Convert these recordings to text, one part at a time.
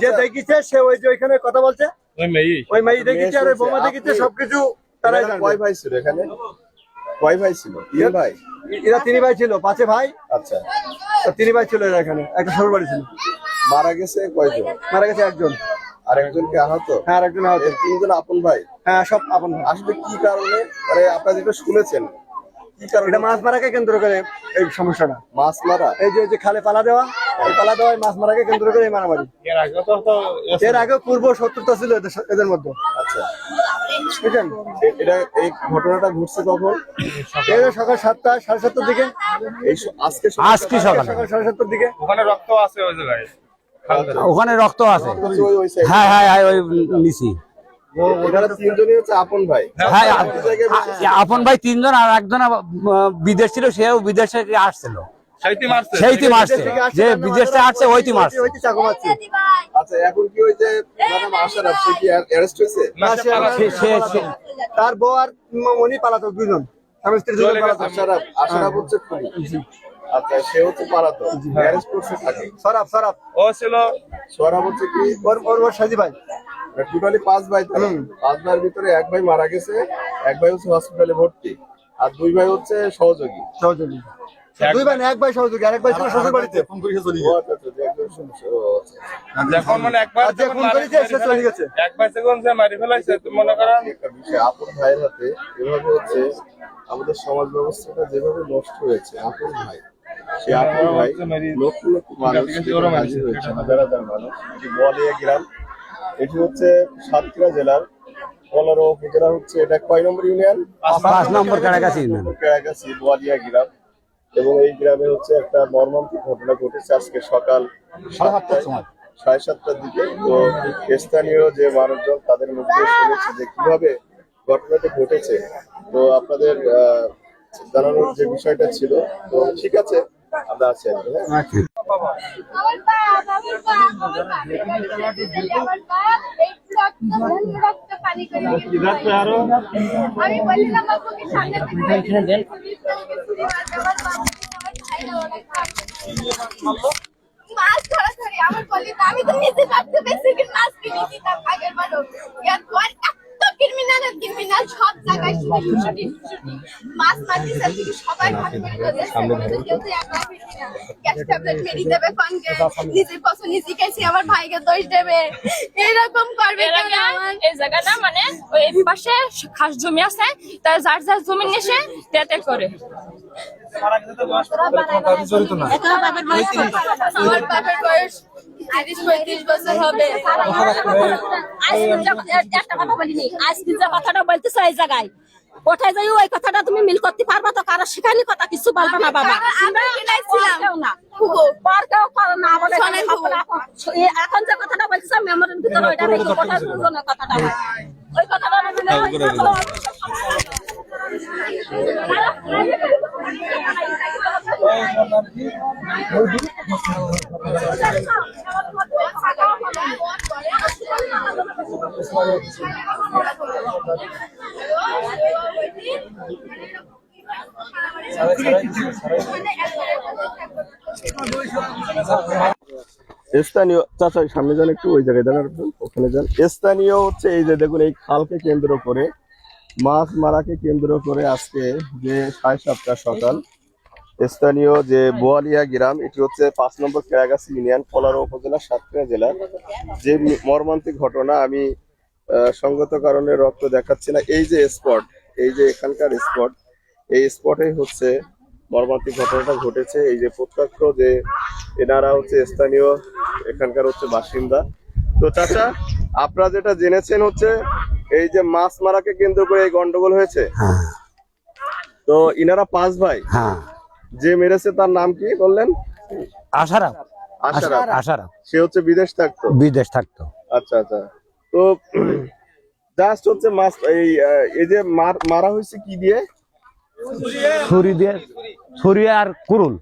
যে আচ্ছা। দেখিছে সে ওই যে ওইখানে কথা বলছে। ওই মেয়ে ওই মাই দেখিছে আর ওই বোমা দেখিছে সবকিছু কয় ভাই ছিল এখানে? ভাই ছিল? তিন ভাই? এরা তিনি ভাই ছিল পাঁচে ভাই। আচ্ছা। আর তিনি ভাই ছিল এরা এখানে একটা সরু বাড়ি ছিল। মারা গেছে কয়জন? মারা গেছে একজন। আর একজন কি আহত? হ্যাঁ আর একজন আহত। তিনজন আপন ভাই? হ্যাঁ সব আপন ভাই। আসলে কি কারণে? মানে আপনারা যেটা শুনেছেন এটা মাছ মারাকে কেন্দ্র করে এই সমস্যাটা। মাছ মারা? এই যে যে খালে পালা দেওয়া এই পালা দেওয়া মাছ মারাকে কেন্দ্র করে এই মারামারি। এর আগে তো তো এর আগে পূর্ব শত্রুতা ছিল এদের মধ্যে। আচ্ছা। বুঝলেন? এটা এই ঘটনাটা ঘটছে কখন? এই সকাল সাতটা সাড়ে সাতটার দিকে। এই আজকে আজকে সকালে। সকাল সাড়ে সাতটার দিকে। ওখানে রক্ত আছে ওই জায়গায়। ওখানে রক্ত আছে। হ্যাঁ হ্যাঁ হ্যাঁ ওই হচ্ছে আপন ভাই। হ্যাঁ বসে- আ- আপন ভাই তিনজন আর একজন বিদেশ ছিল সেও বিদেশ থেকে আসছিল। সেইটি মারছে। যে বিদেশ বান্না আসছে ওইটি মারছে। আচ্ছা এখন কি ওই ম্যাডাম আশারাফ সে কি অ্যারেস্ট হয়েছে? না, সে সে- তার বউ আর মনি পালাতো দুজন স্বামী স্ত্রী দুজন পালাতো। গেছে। আশারাফ আশারাফ হচ্ছে খুনি। আচ্ছা সে হচ্ছে পালাতো। অ্যারেস্ট করছে থাকে সরাব সরাব। ও ছিল সোয়ারাব হচ্ছে কি? ওর ওর ওর সাজি ভাই। টোটালি পাঁচ ভাই পাঁচ ভাইয়ের ভিতরে এক ভাই মারা গেছে এক ভাই হচ্ছে হসপিটালে ভর্তি আর দুই ভাই হচ্ছে সহযোগী। সহযোগী। দুই ভাই এক ভাই সহযোগী আর এক ভাই ছিল শ্বশুর বাড়িতে। আচ্ছা, আচ্ছা, যে একজন শুনছে, ও আচ্ছা। মানে একবার যে ফোন মারি- করেছে, সে চলে গেছে। একবার যখন সে মারি ফেলাইছে তো মনে করেন একটা বিষয়। আপন ভাইয়ের হাতে এভাবে হচ্ছে আমাদের সমাজ ব্যবস্থাটা যেভাবে নষ্ট হয়েছে আপন ভাই সে আপন ভাই লক্ষ লক্ষ মানুষ হাজার মানুষ বলিয়া গ্রাম। এটি হচ্ছে সাতক্ষীরা জেলার পনেরো উপজেলা হচ্ছে এটা কয় নম্বর ইউনিয়ন? পাঁচ নম্বর ইউনিয়ন। কেরাগাছি বোয়ালিয়া গ্রাম। এবং এই গ্রামে হচ্ছে একটা মর্মান্তিক ঘটনা ঘটেছে আজকে সকাল সাড়ে সাতটার দিকে। তো স্থানীয় যে মানুষজন তাদের মুখে শুনেছে যে কীভাবে ঘটনাটি ঘটেছে। তো আপনাদের আহ, জানানোর যে বিষয়টা ছিল তো ঠিক আছে। আমরা আছি মাছ ধরা ধরে আমার বলি আমি তো নিজে রাখতে বেশি কি মাছ কিনে দিতাম আগের বারও। পর এত ক্রিমিনাল ক্রিমিনাল সব জায়গায় শুধু শুটি শুটি মাছ মাছি সব সবাই ভাগ করে দিয়েছে কেউ তো একলা ফিরবি না। গ্যাস ট্যাবলেট মেরি দেবে কনকে নিজের পছন্দ নিজে গেছি আমার ভাইকে দোষ দেবে। এরকম করবে কেউ না এই জায়গাটা মানে ওই পাশে খাস জমি আছে তাই যার যার জমি নিয়ে তেতে করে। আমার বাপের বয়স তিরিশ পঁয়ত্রিশ বছর হবে। একটা কথা বলিনি আজকে যে কথাটা বলতেছো এই জায়গায় কোথায় যাই ওই কথাটা তুমি মিল করতে পারবা তো কারও শিখানি কথা কিছু বলবে না বাবা। না। না এখন যে কথাটা বলতেছো মেমোরির ভিতরে ওইটা নেই কোথায় বুঝলো কথাটা ওই কথাটা বললে ওই স্থানীয় ওই জায়গায় যান। স্থানীয় হচ্ছে এই যে দেখুন, এই খালকে কেন্দ্র করে, মাছ মারাকে কেন্দ্র করে আজকে যে সাড়ে সাতটা সকাল স্থানীয় যে বোয়ালিয়া গ্রাম এটি হচ্ছে পাঁচ নম্বর কেরাগাছি ইউনিয়ন পলারো উপজেলা সাতক্ষীরা জেলার যে মর্মান্তিক ঘটনা আমি সঙ্গত কারণে রক্ত দেখাচ্ছি না। এই যে স্পট এই যে এখানকার স্পট এই স্পটে হচ্ছে মর্মান্তিক ঘটনাটা ঘটেছে। এই যে প্রত্যক্ষ যে এনারা হচ্ছে স্থানীয় এখানকার হচ্ছে বাসিন্দা। তো চাচা আপনারা যেটা জেনেছেন হচ্ছে এই যে মাছ মারাকে কেন্দ্র করে এই গন্ডগোল হয়েছে? হ্যাঁ। তো ইনারা পাঁচ ভাই? হ্যাঁ। যে মেরেছে তার নাম কি বললেন? আশারাম। আশারাম। সে হচ্ছে বিদেশ থাকতো? বিদেশ থাকতো। আচ্ছা আচ্ছা। তো জাস্ট হচ্ছে মাছ এই এই যে মারা হয়েছে কি দিয়ে? ছুরি দিয়ে ছুরি আর কুরুল।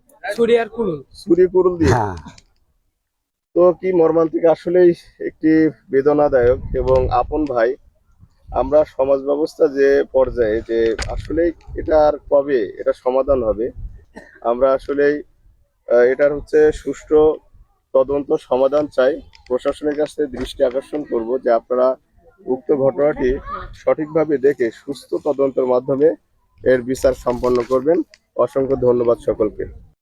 ছুরি কুরুল দিয়ে? হ্যাঁ। তো কি মর্মান্তিক? আসলেই একটি বেদনাদায়ক এবং আপন ভাই। আমরা সমাজ ব্যবস্থা যে পর্যায়ে যে আসলেই এটা আর কবে? এটা সমাধান হবে? আমরা আসলে এটার হচ্ছে সুষ্ঠু তদন্ত সমাধান চাই। প্রশাসনের কাছে দৃষ্টি আকর্ষণ করব যে আপনারা উক্ত ঘটনাটি সঠিকভাবে দেখে সুস্থ তদন্তের মাধ্যমে এর বিচার সম্পন্ন করবেন। অসংখ্য ধন্যবাদ সকলকে।